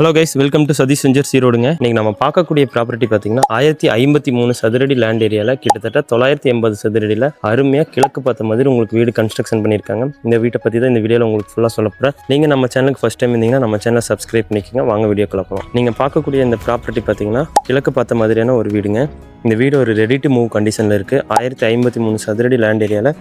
Hello guys welcome to Satish செஞ்சர் சீரோடுங்க இன்றைக்கி நம்ம பார்க்கக்கூடிய ப்ராப்பர்ட்டி பார்த்தீங்கன்னா ஆயிரத்தி ஐம்பத்தி மூணு சதுரடி லேண்ட் ஏரியாவில் கிட்டத்தட்ட தொள்ளாயிரத்தி எண்பது சதுரடியில் அருமையாக கிழக்கு பார்த்த மாதிரி உங்களுக்கு வீடு கன்ஸ்ட்ரக்ஷன் பண்ணியிருக்காங்க. இந்த வீட்டை பற்றி தான் இந்த வீடியோவில் உங்களுக்கு ஃபுல்லாக சொல்ல போகிறேன் நீங்கள் நம்ம சேனலுக்கு ஃபஸ்ட் டைம் இருந்தீங்கன்னா நம்ம சேனலை சப்ஸ்கிரைப் பண்ணிக்கோங்க. வாங்க வீடியோ போகலாம் நீங்கள் பார்க்கக்கூடிய இந்த ப்ராப்பர்ட்டி பார்த்தீங்கன்னா கிழக்கு பார்த்த மாதிரியான ஒரு வீடுங்க. இந்த வீடு ஒரு ரெடி டு மூவ் கண்டிஷனில் இருக்குது ஆயிரத்தி ஐம்பத்தி மூணு சதுரடி லேண்ட் ஏரியாவில்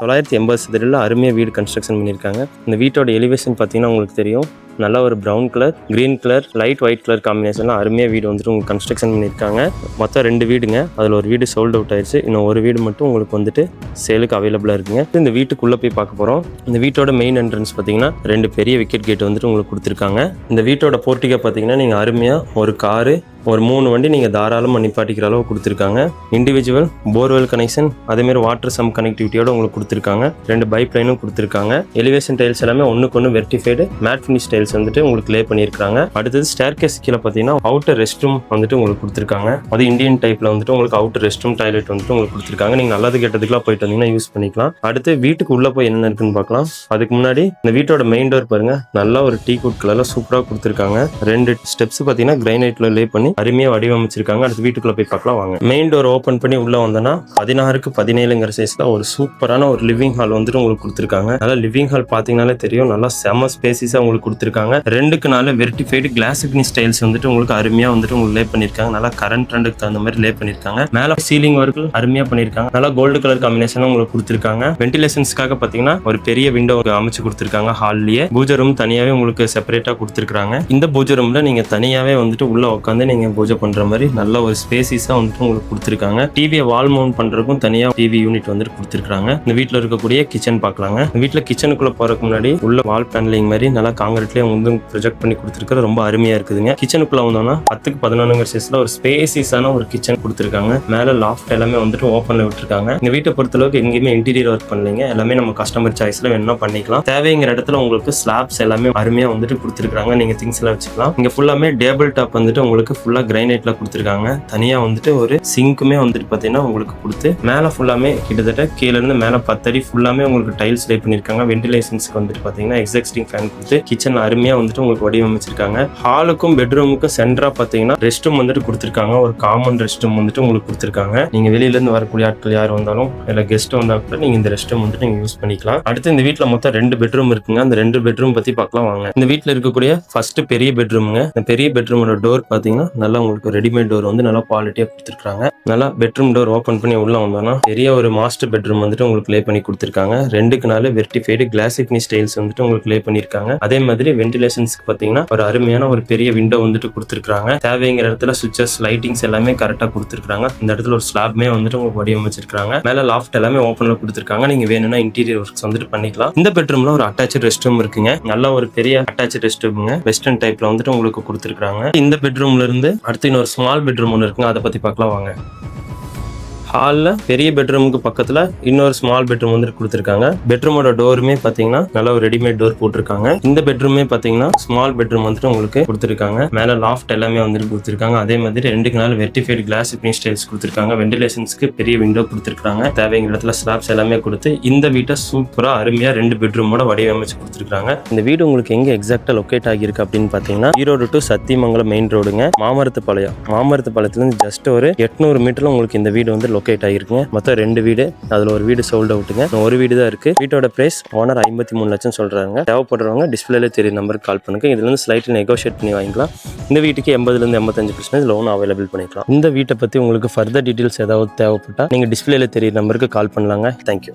தொள்ளாயிரத்தி எண்பது சதுரடியில் அருமையாக வீடு கன்ஸ்ட்ரக்ஷன் பண்ணியிருக்காங்க. இந்த வீட்டோட எலிவேஷன் பார்த்தீங்கன்னா உங்களுக்கு தெரியும். நல்ல ஒரு brown colour green colour light white colour காம்பினேஷன்லாம் அருமையாக வீடு வந்துட்டு உங்களுக்கு கன்ஸ்ட்ரக்ஷன் பண்ணியிருக்காங்க. மொத்தம் ரெண்டு வீடுங்க. அதில் ஒரு வீடு சோல்ட் அவுட் ஆயிடுச்சு இன்னும் ஒரு வீடு மட்டும் உங்களுக்கு வந்துட்டு சேலுக்கு அவைலபிளாக இருக்குங்க. இந்த வீட்டுக்குள்ளே போய் பார்க்க போகிறோம் இந்த வீட்டோட மெயின் என்ட்ரன்ஸ் பார்த்தீங்கன்னா ரெண்டு பெரிய விக்கெட் கேட் வந்துட்டு உங்களுக்கு கொடுத்துருக்காங்க. இந்த வீட்டோட போர்ட்டிகை பார்த்தீங்கன்னா நீங்கள் அருமையாக ஒரு காரு ஒரு மூணு வண்டி நீங்கள் தாராளமாக நிப்பாட்டிக்கிற அளவு கொடுத்துருக்காங்க. இண்டிவிஜுவல் போர்வெல் கனெக்ஷன் அதேமாதிரி வாட்டர் சம் கனெக்டிவிட்டியோட உங்களுக்கு கொடுத்துருக்காங்க. ரெண்டு பைப் லைனும் கொடுத்துருக்காங்க. எலிவேஷன் டைல்ஸ் எல்லாமே ஒன்றுக்கு ஒன்று வெர்டிஃபைடு மேட் ஃபினிஷ் டைல்ஸ் வந்துட்டு உங்களுக்கு லே பண்ணியிருக்காங்க அடுத்தது ஸ்டேர் கேஸ் கீழே பார்த்தீங்கன்னா அவுட்டர் ரெஸ்ட் ரூம் வந்துட்டு உங்களுக்கு கொடுத்துருக்காங்க. அது இந்தியன் டைப்பில் வந்துட்டு உங்களுக்கு அவுட்டர் ரெஸ்ட் ரூம் டாய்லெட் வந்துட்டு உங்களுக்கு கொடுத்துருக்காங்க. நீங்கள் நல்லது கெட்டதுக்குலாம் போயிட்டு வந்தீங்கன்னா யூஸ் பண்ணிக்கலாம். அடுத்து வீட்டுக்கு உள்ளே போய் என்ன இருக்குன்னு பார்க்கலாம். அதுக்கு முன்னாடி இந்த வீட்டோட மெயின் டோர் பாருங்க. நல்லா ஒரு டீ குட் கலரில் சூப்பராக கொடுத்துருக்காங்க. ரெண்டு ஸ்டெப்ஸ் பார்த்தீங்கன்னா கிரைனைட்டில் லே பண்ணி அருமையாக வடிவமைச்சிருக்காங்க. அடுத்து வீட்டுக்குள்ள போய் பார்க்கலாம் வாங்க. மெயின் டோர் ஓப்பன் பண்ணி உள்ள வந்தோன்னா பதினாறுக்கு பதினேழுங்கிற சைஸ்ல ஒரு சூப்பரான ஒரு லிவிங் ஹால் வந்துட்டு உங்களுக்கு கொடுத்துருக்காங்க. நல்லா லிவிங் ஹால் பார்த்தீங்கனாலே தெரியும். நல்லா செம ஸ்பேசிஸாக உங்களுக்கு கொடுத்துருக்காங்க. ரெண்டுக்கு நாலு வெர்டிஃபைடு கிளாஸ் ஸ்டைல்ஸ் வந்துட்டு உங்களுக்கு அருமையாக வந்துட்டு உங்களுக்கு லே பண்ணியிருக்காங்க. நல்லா கரண்ட் ட்ரெண்டுக்கு தகுந்த மாதிரி லே பண்ணியிருக்காங்க. மேலே சீலிங் ஒர்க் அருமையாக பண்ணியிருக்காங்க. நல்லா கோல்டு கலர் காம்பினேஷனும் உங்களுக்கு கொடுத்துருக்காங்க. வென்டிலேஷன்ஸ்க்காக பார்த்தீங்கன்னா ஒரு பெரிய விண்டோ அமைச்சு கொடுத்துருக்காங்க ஹால்லயே பூஜை ரூம் தனியாகவே உங்களுக்கு செப்பரேட்டாக கொடுத்துருக்காங்க இந்த பூஜை ரூம்ல நீங்க தனியாகவே வந்துட்டு உள்ள உட்காந்து நீங்க பூஜை பண்ற மாதிரி நல்ல ஒரு ஸ்பேசிஸாக வந்துட்டு உங்களுக்கு கொடுத்துருக்காங்க. டிவியை வால் மவுண்ட் பண்ணுறதுக்கும் தனியாக டிவி யூனிட் வந்துட்டு கொடுத்துருக்காங்க இந்த வீட்டில் இருக்கக்கூடிய கிச்சன் பார்க்கலாங்க. இந்த வீட்டில் கிச்சனுக்குள்ளே போறதுக்கு முன்னாடி உள்ள வால் பேனலிங் மாதிரி நல்லா காங்கிரீட்லேயே வந்து ப்ரொஜெக்ட் பண்ணி கொடுத்துருக்காரு ரொம்ப அருமையாக இருக்குதுங்க. கிச்சனுக்குள்ளே வந்தோம்னா பத்துக்கு பதினொன்றுங்கிற சைஸில் ஒரு ஸ்பேசிஸான ஒரு கிச்சன் கொடுத்துருக்காங்க. மேல லாஃப்ட் எல்லாமே வந்துட்டு ஓப்பனில் விட்டுருக்காங்க. இந்த வீட்டை பொறுத்தளவுக்கு எங்கேயுமே இன்டீரியர் ஒர்க் பண்ணலைங்க. எல்லாமே நம்ம கஸ்டமர் சாய்ஸ்ல வேணும்னா பண்ணிக்கலாம். தேவைங்கிற இடத்துல உங்களுக்கு ஸ்லாப்ஸ் எல்லாமே அருமையாக வந்துட்டு கொடுத்துருக்காங்க நீங்கள் திங்ஸ் எல்லாம் வச்சுக்கலாம். இங்கே ஃபுல்லாமே டேபிள் டாப் வந்துட்டு உங்களுக்கு ஃபுல் ஃபுல்லாக கிரைனைட்ல கொடுத்துருக்காங்க. தனியாக வந்துட்டு ஒரு சிங்க்குமே வந்துட்டு பார்த்தீங்கன்னா உங்களுக்கு கொடுத்து மேல ஃபுல்லாமே கிட்டத்தட்ட கீழேருந்து இருந்து பத்தடி ஃபுல்லாமே உங்களுக்கு டைல்ஸ் லே பண்ணிருக்காங்க வென்டிலேஷன்ஸ்க்கு வந்துட்டு பார்த்தீங்கன்னா எக்ஸாக்டிங் ஃபேன் கொடுத்து கிச்சன் அருமையாக வந்துட்டு உங்களுக்கு வடிவமைச்சிருக்காங்க. ஹாலுக்கும் பெட்ரூமுக்கும் சென்டராக பார்த்தீங்கன்னா ரெஸ்ட் ரூம் வந்துட்டு கொடுத்துருக்காங்க. ஒரு காமன் ரெஸ்ட் ரூம் வந்துட்டு உங்களுக்கு கொடுத்துருக்காங்க. நீங்கள் வெளியில இருந்து வரக்கூடிய ஆட்கள் யார் வந்தாலும் இல்லை கெஸ்ட் வந்தால் கூட நீங்கள் இந்த ரெஸ்ட் ரூம் வந்துட்டு நீங்கள் யூஸ் பண்ணிக்கலாம். அடுத்து இந்த வீட்டில் மொத்தம் ரெண்டு பெட்ரூம் இருக்குங்க. அந்த ரெண்டு பெட்ரூம் பற்றி பார்க்கலாம் வாங்க. இந்த வீட்டில் இருக்கக்கூடிய ஃபர்ஸ்ட் பெரிய பெட்ரூமுங்க இந்த பெரிய பெட்ரூமோட டோர் பார்த்தீங்கன்னா நல்லா உங்களுக்கு ரெடிமேட் டோர் வந்து நல்லா குவாலிட்டியா கொடுத்துருக்காங்க. நல்லா பெட்ரூம் டோர் ஓப்பன் பண்ணி உள்ள வந்தோம்னா பெரிய ஒரு மாஸ்டர் பெட்ரூம் வந்துட்டு உங்களுக்கு லே பண்ணி கொடுத்துருக்காங்க. ரெண்டுக்கு நாலு வெர்டிஃபைடு கிளாசிக்னி ஸ்டைல்ஸ் வந்துட்டு உங்களுக்கு லே பண்ணிருக்காங்க. அதே மாதிரி வென்டிலேஷன்ஸ்க்கு பாத்தீங்கன்னா ஒரு அருமையான ஒரு பெரிய விண்டோ வந்துட்டு கொடுத்துருக்காங்க. தேவைங்கிற இடத்துல சுவிச்சஸ் லைட்டிங்ஸ் எல்லாமே கரெக்டா கொடுத்துருக்காங்க. இந்த இடத்துல ஒரு ஸ்லாப்மே வந்துட்டு உங்களுக்கு வடிவமைச்சிருக்காங்க. மேல லாஃப்ட் எல்லாமே ஓப்பன்ல கொடுத்துருக்காங்க. நீங்க வேணும்னா இன்டீரியர் ஒர்க்ஸ் வந்துட்டு பண்ணிக்கலாம். இந்த பெட்ரூம்ல ஒரு அட்டாச் ரெஸ்ட் ரூம் இருக்குங்க. நல்ல ஒரு பெரிய அட்டாச் ரெஸ்ட் ரூம்ங்க வெஸ்டர்ன் டைப்ல வந்துட்டு உங்களுக்கு கொடுத்துருக்காங்க. இந்த பெட்ரூம்ல இருந்து அடுத்து இன்னொரு ஸ்மால் பெட்ரூம் ஒன்று இருக்குங்க. அதை பத்தி பார்க்கலாம் வாங்க. ஹாலில் பெரிய பெட்ரூமுக்கு பக்கத்தில் இன்னொரு ஸ்மால் பெட்ரூம் வந்துட்டு கொடுத்துருக்காங்க. பெட்ரூமோட டோருமே பார்த்தீங்கன்னா நல்ல ஒரு ரெடிமேட் டோர் போட்டிருக்காங்க. இந்த பெட்ரூமே பார்த்தீங்கன்னா ஸ்மால் பெட்ரூம் வந்துட்டு உங்களுக்கு கொடுத்துருக்காங்க. மேலே லாஃப்ட் எல்லாமே வந்துட்டு கொடுத்துருக்காங்க. அதே மாதிரி ரெண்டுக்கு நாள் வெர்டிஃபைடு கிளாஸ் ஃபினிஷ் டைல்ஸ் கொடுத்துருக்காங்க. வென்டிலேஷன்ஸ்க்கு பெரிய விண்டோ கொடுத்துருக்காங்க தேவைங்கிற இடத்துல ஸ்லாப்ஸ் எல்லாமே கொடுத்து இந்த வீட்டை சூப்பராக அருமையாக ரெண்டு பெட்ரூமோட வடிவமைச்சு கொடுத்துருக்காங்க இந்த வீடு உங்களுக்கு எங்கே எக்ஸாக்டாக லொக்கேட் ஆகியிருக்கு அப்படின்னு பார்த்தீங்கன்னா ஈரோடு டு சத்தியமங்கலம் மெயின் ரோடுங்க மாமரத்து பாளையம் மாமரத்து பாளையத்துலேருந்து ஜஸ்ட் ஒரு எட்நூறு மீட்டர்ல உங்களுக்கு இந்த வீடு வந்து லொக்கேட் ஆகிருக்குங்க மொத்தம் ரெண்டு வீடு. அதில் ஒரு வீடு சோல்ட் அவுட்டுங்க ஒரு வீடு தான் இருக்குது வீட்டோட ப்ரைஸ் ஓனர் ஐம்பத்தி மூணு லட்சம் சொல்கிறாங்க தேவைப்படுறவங்க டிஸ்பிளேல தெரிய நம்பருக்கு கால் பண்ணுங்க. இதுலேருந்து ஸ்லைட்டில் நெகோஷியேட் பண்ணி வாங்கிக்கலாம். இந்த வீட்டுக்கு எண்பதுலேருந்து எண்பத்தஞ்சு பர்சன்டேஜ் லோன் அவைலபிள் பண்ணிக்கலாம். இந்த வீட்டை பற்றி உங்களுக்கு ஃபர்தர் டீட்டெயில்ஸ் ஏதாவது தேவைப்பட்டால் நீங்கள் டிஸ்பிளேல தெரிய நம்பருக்கு கால் பண்ணலாங்க. தேங்க்யூ